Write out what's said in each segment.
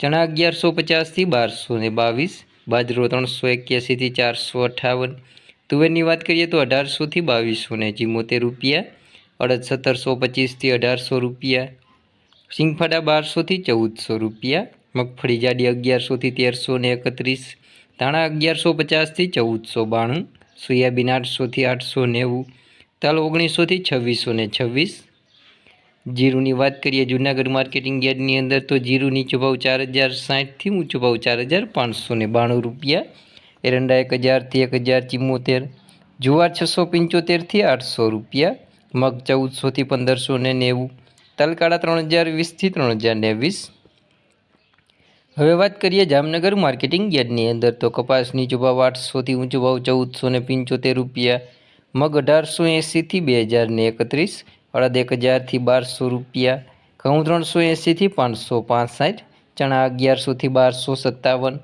ચણા અગિયારસો પચાસથી બારસો ને બાવીસ, બાજરો ત્રણસો એક્યાસીથી ચારસો અઠ્ઠાવન તુવેરની વાત કરીએ તો અઢારસોથી બાવીસો ને ચિમોતેર રૂપિયા, અડદ સત્તરસો પચીસથી અઢારસો રૂપિયા સિંગફાડા બારસોથી ચૌદસો રૂપિયા, મગફળી જાડી અગિયારસોથી તેરસો ને એકત્રીસ, ધાણા અગિયારસો પચાસથી ચૌદસો બાણું, સોયાબીન આઠસોથી આઠસો નેવું, તલ ઓગણીસોથી છવ્વીસો ને છવ્વીસ જીરુની વાત કરીએ, જૂનાગઢ માર્કેટિંગ યાર્ડની અંદર તો જીરું નીચો ભાવ ચાર હજાર સાઠથી ઊંચો ભાવ ચાર હજાર પાંચસો ને બાણું રૂપિયા, એરંડા એક હજારથી એક હજાર ચિમ્મોતેર જુવાર છસો પંચોતેરથી આઠસો રૂપિયા, મગ ચૌદસોથી પંદરસો ને નેવું, તલકાળા ત્રણ હજાર વીસથી ત્રણ હજાર ને વીસ હવે વાત કરીએ જામનગર માર્કેટિંગ યાર્ડની અંદર તો કપાસ નીચો ભાવ આઠસોથી ઊંચો ભાવ ચૌદસો ને પંચોતેર રૂપિયા, મગ અઢારસો એંસીથી બે હજાર ને એકત્રીસ અડદ એક હજારથી બારસો રૂપિયા. ઘઉં ત્રણસો એંસીથી પાંચસો પાંસઠ, ચણા અગિયારસોથી બારસો સત્તાવન,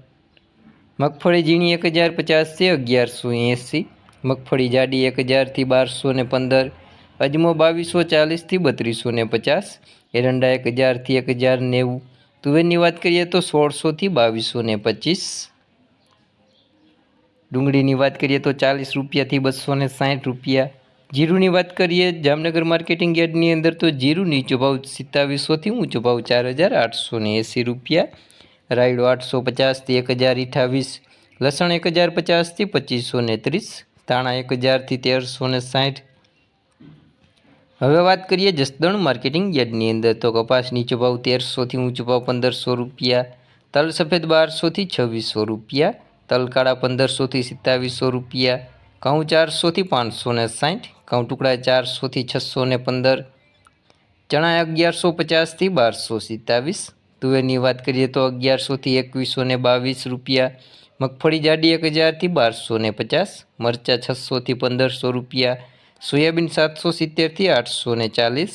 મગફળી ઝીણી એક હજાર પચાસથી અગિયારસો એંસી મગફળી જાડી એક હજારથી બારસો ને પંદર, અજમો બાવીસો ચાલીસથી બત્રીસો ને પચાસ, એરંડા એક હજારથી એક હજાર નેવું, તુવેરની વાત કરીએ તો સોળસોથી બાવીસો ને પચીસ, ડુંગળીની વાત કરીએ તો ચાલીસ રૂપિયાથી બસો ને સાઠ રૂપિયા જીરુની વાત કરીએ, જામનગર માર્કેટિંગ યાર્ડની અંદર તો જીરું નીચો ભાવ સિત્તાવીસોથી ઊંચો ભાવ ચાર હજાર આઠસો ને એંસી રૂપિયા, રાયડો આઠસો પચાસથી એક હજાર અઠાવીસ લસણ એક હજાર પચાસથી પચીસો ને ત્રીસ, ધાણા એક હજારથી તેરસો ને સાઠ. હવે વાત કરીએ જસદણ માર્કેટિંગ યાર્ડની અંદર, તો કપાસ નીચો ભાવ તેરસોથી ઊંચો ભાવ પંદરસો રૂપિયા તલ સફેદ બારસોથી છવ્વીસો રૂપિયા તલ કાળા પંદરસોથી સિત્તાવીસો રૂપિયા ઘઉં ચારસોથી પાંચસો ને સાઠ ઘઉં ટુકડા ચારસોથી છસો ને પંદર, ચણા અગિયારસો પચાસથી બારસો સિત્તાવીસ, તુવેરની વાત કરીએ તો અગિયારસોથી એકવીસો ને બાવીસ રૂપિયા, મગફળી જાડી એક હજારથી બારસો ને પચાસ, મરચાં છસોથી પંદરસો રૂપિયા, સોયાબીન સાતસો સિત્તેરથી આઠસો ને ચાલીસ,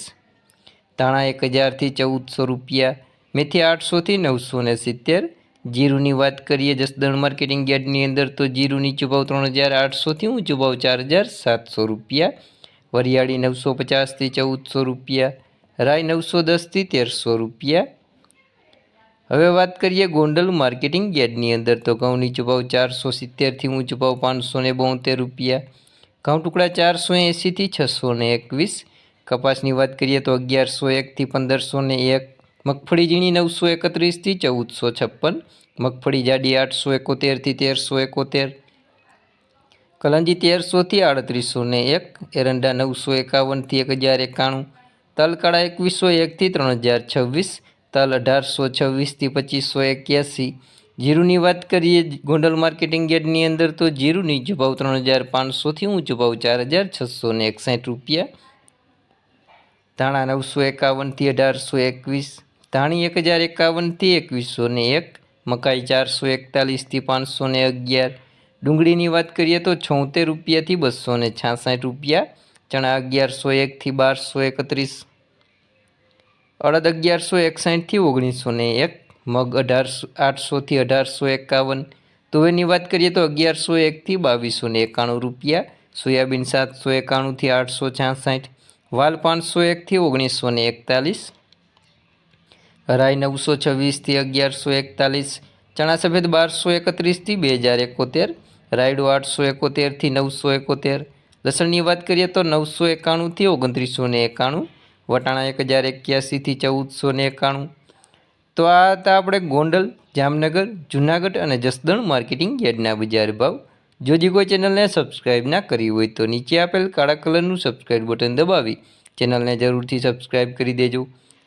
ધાણા એક હજારથી ચૌદસો રૂપિયા, મેથી આઠસોથી નવસો ને સિત્તેર જીરુની વાત કરીએ જસદણ માર્કેટિંગ યાર્ડની અંદર, તો જીરું નીચો ત્રણ હજાર આઠસોથી ઊંચો ભાવ ચાર હજાર સાતસો રૂપિયા, વરિયાળી નવસો પચાસથી ચૌદસો રૂપિયા, રાય નવસો દસથી તેરસો રૂપિયા. હવે વાત કરીએ ગોંડલ માર્કેટિંગ યાર્ડની અંદર, તો ઘઉં નીચો ચારસો સિત્તેરથી ઊંચો ભાવ પાંચસો ને બોતેર રૂપિયા, ઘઉં ટુકડા ચારસો એંસીથી છસો ને એકવીસ, કપાસની વાત કરીએ તો અગિયારસો એકથી પંદરસો ને એક મગફળી ઝીણી નવસો એકત્રીસથી ચૌદસો છપ્પન, મગફળી જાડી આઠસો એકોતેરથી તેરસો એકોતેર, કલંજી તેરસોથી આડત્રીસો ને એક, એરંડા નવસો એકાવનથી એક હજાર એકાણું, તલકાળા એકવીસો એકથી ત્રણ હજાર છવ્વીસ, તલ અઢારસો છવ્વીસથી પચીસો એક્યાસી. જીરુની વાત કરીએ ગોંડલ માર્કેટિંગ યાર્ડની અંદર તો જીરુની ભાવ ત્રણ હજાર પાંચસોથી ઊંચો ભાવ ચાર હજાર છસો ને એકસાઠ રૂપિયા. ધાણા નવસો એકાવનથી અઢારસો એકવીસ. ધાણી એક હજાર એકાવનથી એકવીસો ને એક, મકાઈ ચારસો એકતાલીસથી પાંચસો ને અગિયાર. ડુંગળીની વાત કરીએ તો છોતેર રૂપિયાથી બસો ને છાસઠ રૂપિયા, ચણા અગિયારસો એકથી બારસો એકત્રીસ. અડદ અગિયારસો એકસાઠથી ઓગણીસો ને એક, મગ અઢારસો, આઠસોથી અઢારસો એકાવન. તુવેરની વાત કરીએ તો અગિયારસો એકથી બાવીસો ને એકાણું રૂપિયા, સોયાબીન સાતસો એકાણુંથી આઠસો છાસઠ, વાલ પાંચસો એકથી ઓગણીસો ને એકતાલીસ રાય નવસો છવ્વીસથી અગિયારસો એકતાલીસ ચણા સફેદ બારસો એકત્રીસથી બે હજાર એકોતેર, રાયડો આઠસો એકોતેરથી નવસો એકોતેર. લસણની વાત કરીએ તો નવસો એકાણુંથી ઓગણત્રીસો ને એકાણું, વટાણા એક હજાર એક્યાસીથી ચૌદસો ને એકાણું. તો આ હતા આપણે ગોંડલ, જામનગર, જૂનાગઢ અને જસદણ માર્કેટિંગ યાર્ડના બજાર ભાવ. જો કોઈ ચેનલને સબસ્ક્રાઇબ ના કરી હોય તો નીચે આપેલ કાળા કલરનું સબસ્ક્રાઇબ બટન દબાવી ચેનલને જરૂરથી સબસ્ક્રાઇબ કરી દેજો.